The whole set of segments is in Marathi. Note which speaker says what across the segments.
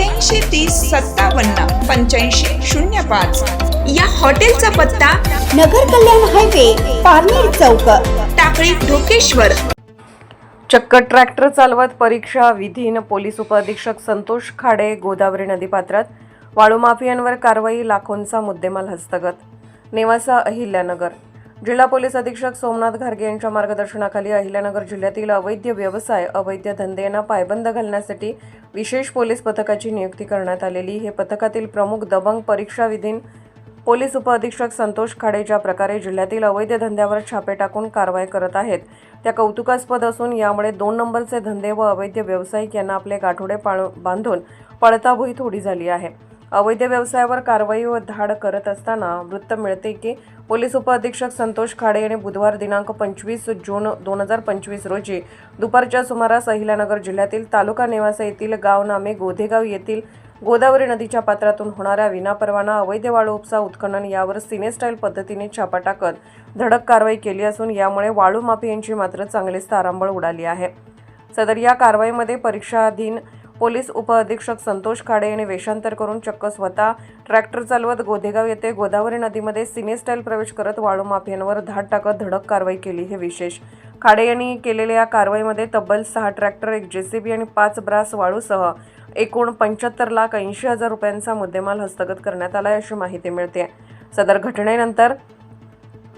Speaker 1: अठ्ठ्याऐंशी तीस सत्तावन्न पंच्याऐंशी शून्य पाच. या हॉटेलचा पत्ता
Speaker 2: नगर कल्याण हायवे पारनेर चौक
Speaker 1: टाकळी ढोकेश्वर.
Speaker 3: चक्क ट्रॅक्टर चालवत परीक्षा विधीन पोलीस उपअधीक्षक संतोष खाडे गोदावरी नदीपात्रात वाळू माफियांवर कारवाई लाखोंचा मुद्देमाल हस्तगत. नेवासा अहिल्यानगर. जिल्हा पोलीस अधीक्षक सोमनाथ घारगे यांच्या मार्गदर्शनाखाली अहिल्यानगर जिल्ह्यातील अवैध व्यवसाय अवैध धंदे यांना पायबंद घालण्यासाठी विशेष पोलीस पथकाची नियुक्ती करण्यात आलेली. हे पथकातील प्रमुख दबंग परीक्षा विधीन पोलीस उपअधीक्षक संतोष खाडे ज्या प्रकारे जिल्ह्यातील अवैध धंद्यावर छापे टाकून कारवाई करत आहेत त्या कौतुकास्पद असून यामुळे दोन नंबरचे धंदे व अवैध व्यावसायिक यांना आपले गाठोडे पाळ बांधून पळताभुई थोडी झाली आहे. अवैध व्यवसायावर कारवाई व धाड करत असताना वृत्त मिळते की पोलीस उपअधीक्षक संतोष खाडे यांनी बुधवार दिनांक पंचवीस जून दोन हजार पंचवीस रोजी दुपारच्या सुमारास अहिल्यानगर जिल्ह्यातील तालुका नेवासा येथील गाव नामे गोधेगाव येथील गोदावरी नदीच्या पात्रातून होणाऱ्या विनापरवाना अवैध वाळू उपसा उत्खनन यावर सिनेस्टाईल पद्धतीने छापा टाकत धडक कारवाई केली असून यामुळे वाळू माफियांची मात्र चांगलीच तारांबळ उडाली आहे. सदर या कारवाईमध्ये परीक्षाधीन पोलीस उपअधीक्षक संतोष खाडे यांनी वेषांतर करून चक्क स्वतः ट्रॅक्टर चालवत गोधेगाव येथे गोदावरी नदीमध्ये सिनेस्टाईल प्रवेश करत वाळू माफियांवर धाड टाकत धडक कारवाई केली. हे विशेष खाडे यांनी केलेल्या या कारवाईमध्ये तब्बल सहा ट्रॅक्टर एक जेसीबी आणि पाच ब्रास वाळूसह एकूण पंच्याहत्तर लाख ऐंशी हजार रुपयांचा मुद्देमाल हस्तगत करण्यात आला अशी माहिती मिळते सदर घटनेनंतर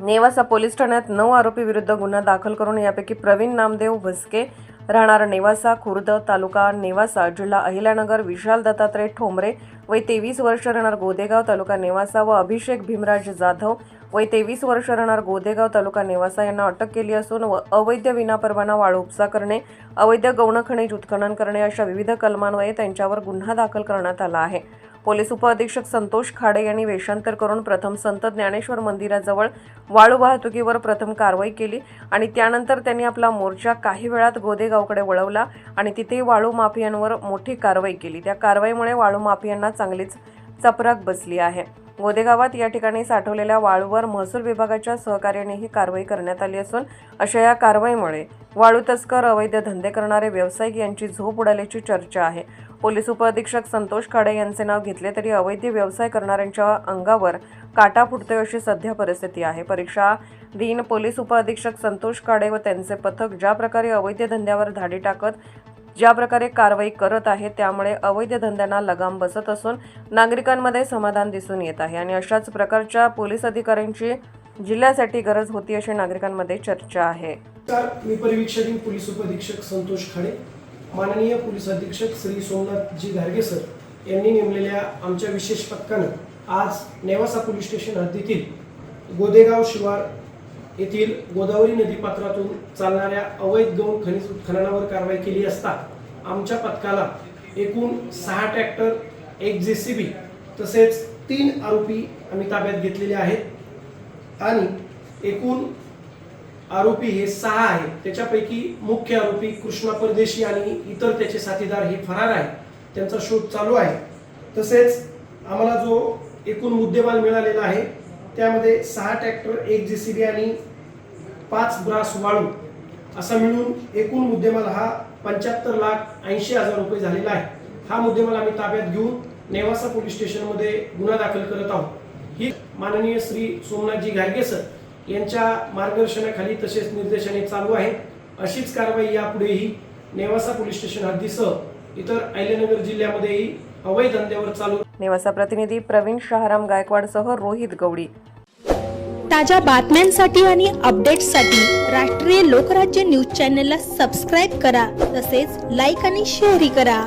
Speaker 3: नेवासा पोलीस ठाण्यात नऊ आरोपी विरुद्ध गुन्हा दाखल करून यापैकी प्रवीण नामदेव भस्के राहणार नेवासा खुर्द तालुका नेवासा जिल्हा अहिल्यानगर विशाल दत्तात्रय ठोंबरे वय तेवीस वर्ष राहणार गोदेगाव तालुका नेवासा व अभिषेक भीमराज जाधव वय तेवीस वर्ष राहणार गोदेगाव तालुका नेवासा यांना अटक केली असून व अवैध विनापरवाना वाळू उपसा करणे अवैध गौण खनिज उत्खनन करणे अशा विविध कलमान्वये त्यांच्यावर गुन्हा दाखल करण्यात आला आहे. पोलीस उपअधीक्षक संतोष खाडे यांनी वेषांतर करून प्रथम संत ज्ञानेश्वर मंदिराजवळ वाळू वाहतुकीवर प्रथम कारवाई केली आणि त्यानंतर त्यांनी आपला मोर्चा काही वेळात गोदेगावकडे वळवला आणि तिथे वाळू माफियांवर मोठी कारवाई केली. त्या कारवाईमुळे वाळू माफियांना चांगलीच चपराक बसली आहे. गोदेगावात या ठिकाणी साठवलेल्या वाळूवर महसूल विभागाच्या सहकार्याने ही कारवाई करण्यात आली असून अशा या कारवाईमुळे वाळू तस्कर अवैध धंदे करणारे व्यावसायिक यांची झोप उडाल्याची चर्चा आहे. पोलीस उपअधीक्षक संतोष खाडे यांचे नाव घेतले तरी अवैध व्यवसाय करणाऱ्यांच्या अंगावर काटा फुटतोय अशी सध्या परिस्थिती आहे. परीक्षा दिन पोलीस उपअधीक्षक संतोष खाडे व त्यांचे पथक ज्या प्रकारे अवैध धंद्यावर धाडी टाकत ज्या प्रकारे कारवाई करत आहे त्यामुळे अवैध धंद्यांना लगाम बसत असून नागरिकांमध्ये समाधान दिसून येत आहे आणि अशाच प्रकारच्या पोलीस अधिकाऱ्यांची जिल्ह्यासाठी गरज होती अशी नागरिकांमध्ये चर्चा आहे.
Speaker 4: मी परिवीक्षक पोलीस उपअधीक्षक संतोष खाडे माननीय पोलीस अधीक्षक श्री सोमनाथजी घारगे सर यांनी नेमलेल्या आमच्या विशेष पथकानं आज नेवासा पोलीस स्टेशन हद्दीतील गोदेगाव शिवार येथील गोदावरी नदीपात्रातून चालणाऱ्या अवैध गौण खनिज उत्खननावर कारवाई केली असता आमच्या पथकाला एकूण सहा ट्रॅक्टर एक जे सी बी तसेच तीन आरोपी आम्ही ताब्यात घेतलेले आहेत आणि एकूण आरोपी हे सहा आहेत. त्याच्यापैकी मुख्य आरोपी कृष्णा परदेशी आणि इतर त्याचे साथीदार हे फरार आहेत. त्यांचा शोध चालू आहे. तसेच आम्हाला जो एकूण मुद्देमाल मिळालेला आहे त्यामध्ये सहा ट्रॅक्टर एक जे सी बी आणि पाच ब्रास वाळू असा मिळून एकूण मुद्देमाल हा पंच्याहत्तर लाख ऐंशी हजार रुपये झालेला आहे. हा मुद्देमाल आम्ही ताब्यात घेऊन नेवासा पोलीस स्टेशनमध्ये गुन्हा दाखल करत आहोत. ही माननीय श्री सोमनाथजी घारगे सर यांच्या मार्गदर्शनाखाली तसेच निर्देशाने चालू आहे अशीच कारवाई यापुढेही नेवासा पोलीस स्टेशन हद्दीसह इतर अहिल्यानगर जिल्ह्यामध्येही अवैध धंद्यावर चालू
Speaker 3: नेवासा प्रतिनिधी प्रवीण शहाराम गायकवाडसह रोहित गवडी
Speaker 5: ताज्या बातम्यांसाठी आणि अपडेट्ससाठी राष्ट्रीय लोकराज्य न्यूज चॅनलला सबस्क्राईब करा तसेच लाईक आणि शेअरही करा.